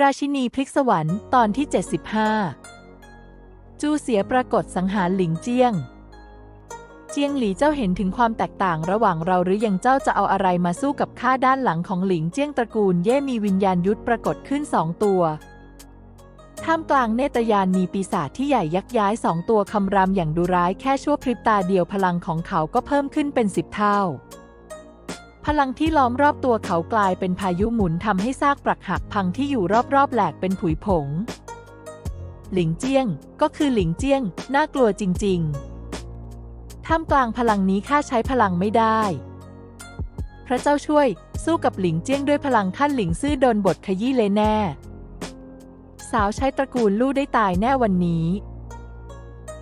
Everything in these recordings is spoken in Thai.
ราชินีพลิกสวรรค์ตอนที่ 75 จูเสียปรากฏสังหารหลิงเจียง เจียงหลีเจ้าเห็นถึงความแตกต่างระหว่างเราหรือยังเจ้าจะเอาอะไรมาสู้กับข้าด้านหลังของหลิงเจียงตระกูลเย่มีวิญญาณยุทธปรากฏขึ้นสองตัวท่ามกลางเนตรยานมีปีศาจที่ใหญ่ยักย้ายสองตัวคำรามอย่างดุร้ายแค่ชั่วพริบตาเดียวพลังของเขาก็เพิ่มขึ้นเป็นสิบเท่า ลังที่ล้อมรอบตัวเขากลายเป็นพายุหมุนทำให้ซากปรักหักพังที่อยู่รอบๆแหลกเป็นผุยผง หลิงเจี้ยง ก็คือหลิงเจี้ยง น่ากลัวจริง ๆ ท่ามกลางพลังนี้ข้าใช้พลังไม่ได้ พระเจ้าช่วย สู้กับหลิงเจี้ยงด้วยพลังขั้นหลิงซื่อโดนบทขยี้เลยแน่ สาวใช้ตระกูลลู่ได้ตายแน่วันนี้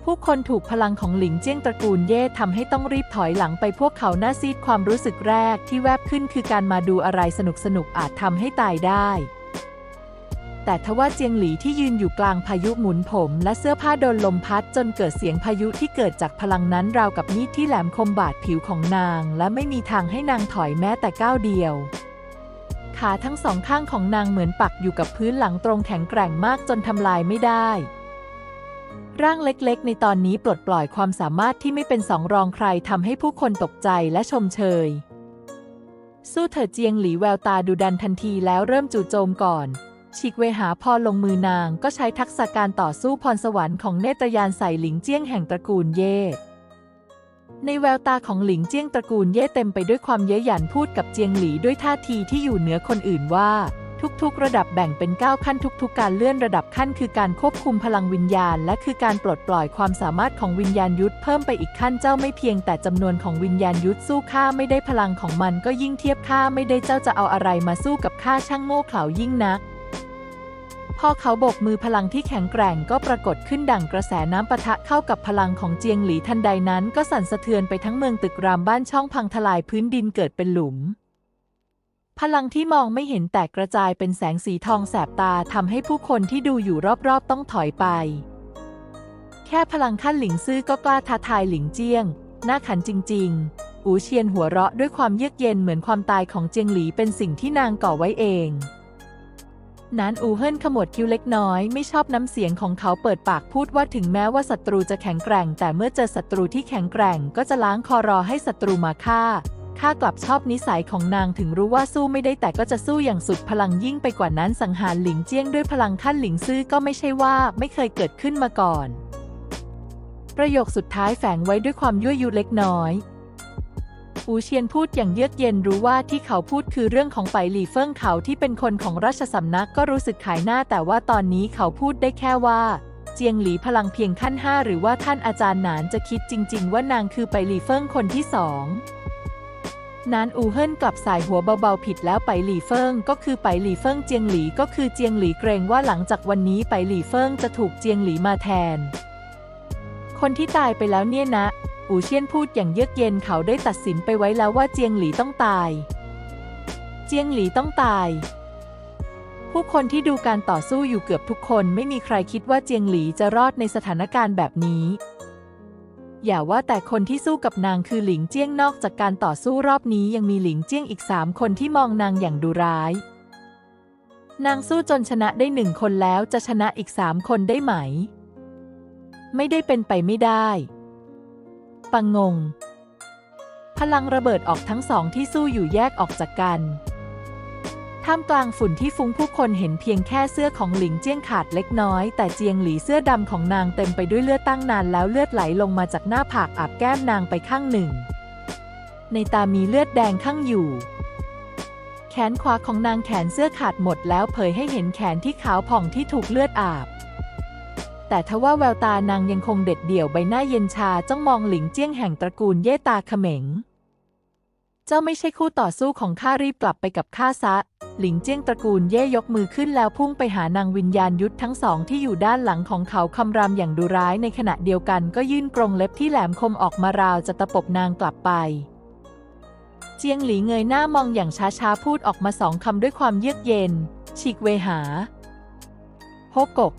ผู้คนถูกพลังของหลิงเจี้ยงตระกูลเย่ทำให้ต้องรีบถอยหลังไปพวกเขาหน้าซีดความรู้สึกแรกที่แวบขึ้นคือการมาดูอะไรสนุกสนุกอาจทำให้ตายได้ แต่ทว่าเจียงหลีที่ยืนอยู่กลางพายุหมุนผมและเสื้อผ้าโดนลมพัดจนเกิดเสียงพายุที่เกิดจากพลังนั้นราวกับมีดที่แหลมคมบาดผิวของนาง และไม่มีทางให้นางถอยแม้แต่ก้าวเดียวขาทั้งสองข้างของนางเหมือนปักอยู่กับพื้นหลังตรงแข็งแกร่งมากจนทำลายไม่ได้ ร่างเล็กๆ ในตอนนี้ปลดปล่อยความสามารถที่ไม่เป็นสองรองใครทำให้ผู้คนตกใจและชมเชย สู้เถิดเจียงหลีแววตาดูดันทันทีแล้วเริ่มจู่โจมก่อน ฉีกเวหาพอลงมือนางก็ใช้ทักษะการต่อสู้พรสวรรค์ของเนตรยานใส่หลิงเจี้ยงแห่งตระกูลเย่ในแววตาของหลิงเจี้ยงตระกูลเย่เต็มไปด้วยความเย้ยหยันพูดกับเจียงหลีด้วยท่าทีที่อยู่เหนือคนอื่นว่า ทุกๆ ระดับแบ่งเป็น 9 ขั้นทุกๆ การเลื่อนระดับขั้นคือการควบคุมพลังวิญญาณ และคือการปลดปล่อยความสามารถของวิญญาณยุทธเพิ่มไปอีกขั้นเจ้าไม่เพียงแต่จำนวนของวิญญาณยุทธสู้ข้าไม่ได้พลังของมันก็ยิ่งเทียบข้าไม่ได้เจ้าจะเอาอะไรมาสู้กับข้าช่างโง่เขลายิ่งนักพอเขาโบกมือพลังที่แข็งแกร่งก็ปรากฏขึ้นดั่งกระแสน้ำปะทะเข้ากับพลังของเจียงหลีทันใดนั้นก็สั่นสะเทือนไปทั้งเมืองตึกรามบ้านช่องพังทลายพื้นดินเกิดเป็นหลุม พลังที่มองไม่เห็นแตกกระจายเป็นแสงสีทองแสบตาทำให้ผู้คนที่ดูอยู่รอบๆต้องถอยไป แค่พลังขั้นหลิงซื่อก็กล้าท้าทายหลิงเจียงน่าขันจริง ๆ อูเชียนหัวเราะด้วยความเยือกเย็นเหมือนความตายของเจียงหลีเป็นสิ่งที่นางก่อไว้เองนานอูเฮินขมวดคิ้วเล็กน้อยไม่ชอบน้ำเสียงของเขาเปิดปากพูดว่าถึงแม้ว่าศัตรูจะแข็งแกร่ง แต่เมื่อเจอศัตรูที่แข็งแกร่ง ก็จะล้างคอรอให้ศัตรูมาฆ่า ข้ากลับชอบนิสัยของนางถึงรู้ว่าสู้ไม่ได้แต่ก็จะสู้อย่างสุดพลังยิ่งไปกว่านั้นสังหารหลิงเจี้ยงด้วยพลังขั้นหลิงซื่อก็ไม่ใช่ว่าไม่เคยเกิดขึ้นมาก่อน ประโยคสุดท้ายแฝงไว้ด้วยความยั่วยุเล็กน้อยอูเชียนพูดอย่างเยือกเย็นรู้ว่าที่เขาพูดคือเรื่องของไปหลี่เฟิ่งเขาที่เป็นคนของราชสำนักก็รู้สึกขายหน้าแต่ว่าตอนนี้เขาพูดได้แค่ว่า เจียงหลีพลังเพียงขั้นห้าหรือว่าท่านอาจารย์หนานจะคิดจริง ๆ ว่านางคือไปหลี่เฟิ่งคนที่สอง นานอูเฮินกลับสายหัวเบาๆผิดแล้วไปหลี่เฟิงก็คือไปหลี่เฟิงเจียงหลีก็คือเจียงหลีเกรงว่าหลังจากวันนี้ไปหลี่เฟิงจะถูกเจียงหลีมาแทน คนที่ตายไปแล้วเนี่ยนะ อูเชียนพูดอย่างเยือกเย็นเขาได้ตัดสินไปไว้แล้วว่าเจียงหลีต้องตาย เจียงหลีต้องตาย ผู้คนที่ดูการต่อสู้อยู่เกือบทุกคนไม่มีใครคิดว่าเจียงหลีจะรอดในสถานการณ์แบบนี้ อย่าว่าแต่คนที่สู้กับนางคือหลิงเจี้ยงนอกจากการต่อสู้รอบนี้ยังมีหลิงเจี้ยงอีกสามคนที่มองนางอย่างดุร้าย นางสู้จนชนะได้หนึ่งคนแล้วจะชนะอีกสามคนได้ไหม ไม่ได้เป็นไปไม่ได้ ปังงง พลังระเบิดออกทั้งสองที่สู้อยู่แยกออกจากกัน ท่ามกลางฝุ่นที่ฟุ้งผู้คนเห็นเพียงแค่เสื้อของหลิงเจี้ยงขาดเล็กน้อย แต่เจียงหลีเสื้อดำของนางเต็มไปด้วยเลือดตั้งนานแล้วเลือดไหลลงมาจากหน้าผากอาบแก้มนางไปข้างหนึ่ง ในตามีเลือดแดงข้างอยู่ แขนขวาของนางแขนเสื้อขาดหมดแล้วเผยให้เห็นแขนที่ขาวผ่องที่ถูกเลือดอาบ แต่ทว่าแววตานางยังคงเด็ดเดี่ยวใบหน้าเย็นชาจ้องมองหลิงเจี้ยงแห่งตระกูลเย่ตาเขม็ง เจ้าไม่ใช่คู่ต่อสู้ของข้ารีบกลับไปกับข้าซะ หลิงเจี้ยงตระกูลเย่ยกมือขึ้นแล้วพุ่งไปหานางวิญญาณยุทธทั้งสองที่อยู่ด้านหลังของเขาคำรามอย่างดุร้ายในขณะเดียวกันก็ยื่นกรงเล็บที่แหลมคมออกมาราวจะตะปบนางกลับไป เจียงหลีเงยหน้ามองอย่างช้าๆพูดออกมาสองคำด้วยความเยือกเย็น ฉีกเวหาโฮกก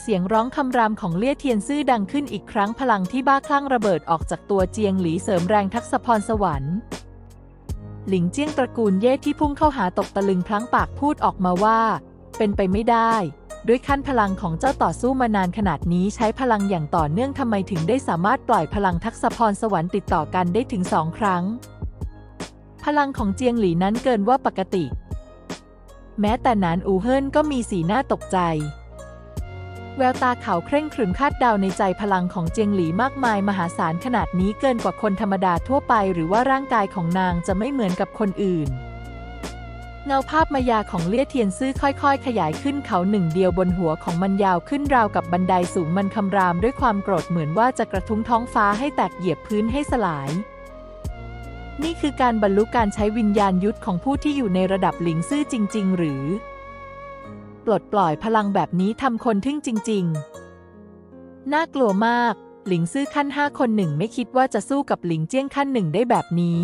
เสียงร้องคำรามของเลี่ยเทียนซื่อดังขึ้นอีกครั้งพลังที่บ้าคลั่งระเบิดออกจากตัวเจียงหลีเสริมแรงทักษะพรสวรรค์ หลิงเจี้ยงตระกูลเย่ที่พุ่งเข้าหาตกตะลึงพลั้งปากพูดออกมาว่า เป็นไปไม่ได้ ด้วยขั้นพลังของเจ้าต่อสู้มานานขนาดนี้ใช้พลังอย่างต่อเนื่องทำไมถึงได้สามารถปล่อยพลังทักษะพรสวรรค์ติดต่อกันได้ถึงสองครั้ง พลังของเจียงหลีนั้นเกินว่าปกติ แม้แต่นานอูเฮินก็มีสีหน้าตกใจ แววตาเขาเคร่งครึมคาดเดาในใจพลังของเจียงหลีมากมายมหาศาลขนาดนี้เกินกว่าคนธรรมดาทั่วไป หรือว่าร่างกายของนางจะไม่เหมือนกับคนอื่น เงาภาพมายาของเลี่ยเทียนซื่อค่อยๆ ขยายขึ้นเขาหนึ่งเดียวบนหัวของมันยาวขึ้นราวกับบันไดสูงมันคำรามด้วยความโกรธเหมือนว่าจะกระทุ้งท้องฟ้าให้แตกเหยียบพื้นให้สลายนี่คือการบรรลุการใช้วิญญาณยุทธของผู้ที่อยู่ในระดับหลิงซื่อจริง ๆ หรือ ปลดปล่อยพลังแบบนี้ทำคนทึ่งจริง ๆ น่ากลัวมาก หลิงซื่อขั้นห้าคนหนึ่งไม่คิดว่าจะสู้กับหลิงเจี้ยงขั้นหนึ่งได้แบบนี้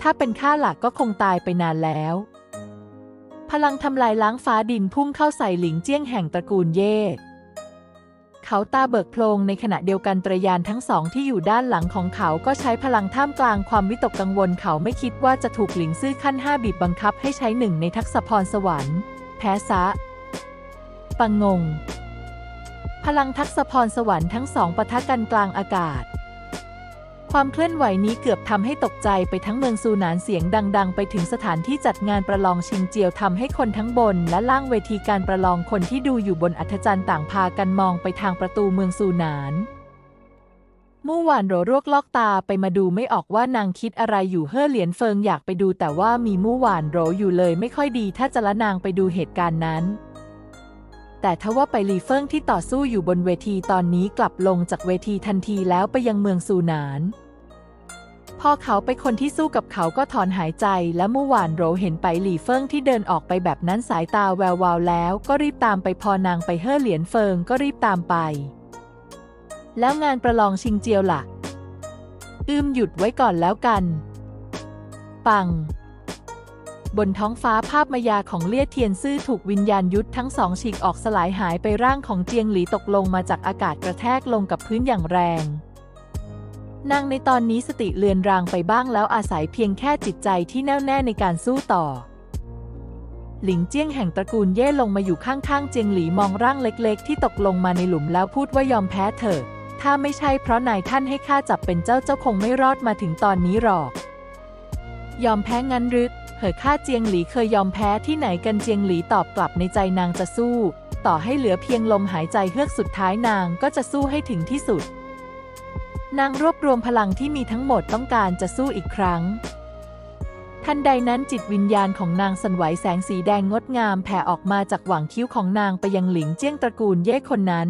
ถ้าเป็นข้าหลักก็คงตายไปนานแล้ว พลังทำลายล้างฟ้าดินพุ่งเข้าใส่หลิงเจี้ยงแห่งตระกูลเย่เขาตาเบิกโพลงในขณะเดียวกันตรยานทั้งสองที่อยู่ด้านหลังของเขาก็ใช้พลังท่ามกลางความวิตกกังวลเขาไม่คิดว่าจะถูกหลิงซื่อขั้นห้าบีบบังคับให้ใช้หนึ่งในทักษะพรสวรรค์ แพ้ซะ ปังงง พลังทักษพรสวรรค์ทั้งสองปะทะกันกลางอากาศ ความเคลื่อนไหวนี้เกือบทำให้ตกใจไปทั้งเมืองซูนานเสียงดัง ๆ ไปถึงสถานที่จัดงานประลองชิงเจียวทำให้คนทั้งบน และล่างเวทีการประลองคนที่ดูอยู่บนอัธจันทร์ต่างพากันมองไปทางประตูเมืองซูนานมู่หวานโรรวกลอกตาไปมาดูไม่ออกว่านางคิดอะไรอยู่เฮ่อเหลียนเฟิงอยากไปดูแต่ว่ามีมู่หวานโรอยู่เลยไม่ค่อยดีถ้าจะละนางไปดูเหตุการณ์นั้น แต่ทว่าไปลีเฟิงที่ต่อสู้อยู่บนเวทีตอนนี้กลับลงจากเวทีทันทีแล้วไปยังเมืองซูหนาน พอเขาไปคนที่สู้กับเขาก็ถอนหายใจและเมื่อวานโรเห็นไปหลี่เฟิงที่เดินออกไปแบบนั้นสายตาแวววาวแล้วก็รีบตามไปพอนางไปเฮ่อเหลียนเฟิงก็รีบตามไป แล้วงานประลองชิงเจียวล่ะ อืมหยุดไว้ก่อนแล้วกัน ปัง บนท้องฟ้าภาพมายาของเลี่ยเทียนซื่อถูกวิญญาณยุทธทั้งสองฉีกออกสลายหายไปร่างของเจียงหลีตกลงมาจากอากาศกระแทกลงกับพื้นอย่างแรงนางในตอนนี้สติเลือนรางไปบ้างแล้วอาศัยเพียงแค่จิตใจที่แน่วแน่ในการสู้ต่อ หลิงเจี้ยงแห่งตระกูลเย่ลงมาอยู่ข้างๆเจียงหลีมองร่างเล็กๆ ที่ตกลงมาในหลุมแล้วพูดว่ายอมแพ้เถอะ ถ้าไม่ใช่เพราะนายท่านให้ข้าจับเป็นเจ้าเจ้าคงไม่รอดมาถึงตอนนี้หรอก ยอมแพ้งั้นหรือ เหอข้าเจียงหลีเคยยอมแพ้ที่ไหนกันเจียงหลีตอบกลับในใจนางจะสู้ ต่อให้เหลือเพียงลมหายใจเฮือกสุดท้ายนางก็จะสู้ให้ถึงที่สุด นางรวบรวมพลังที่มีทั้งหมดต้องการจะสู้อีกครั้ง ทันใดนั้นจิตวิญญาณของนางสันไหวแสงสีแดงงดงามแผ่ออกมาจากหว่างคิ้วของนางไปยังหลิงเจี้ยงตระกูลเย่คนนั้น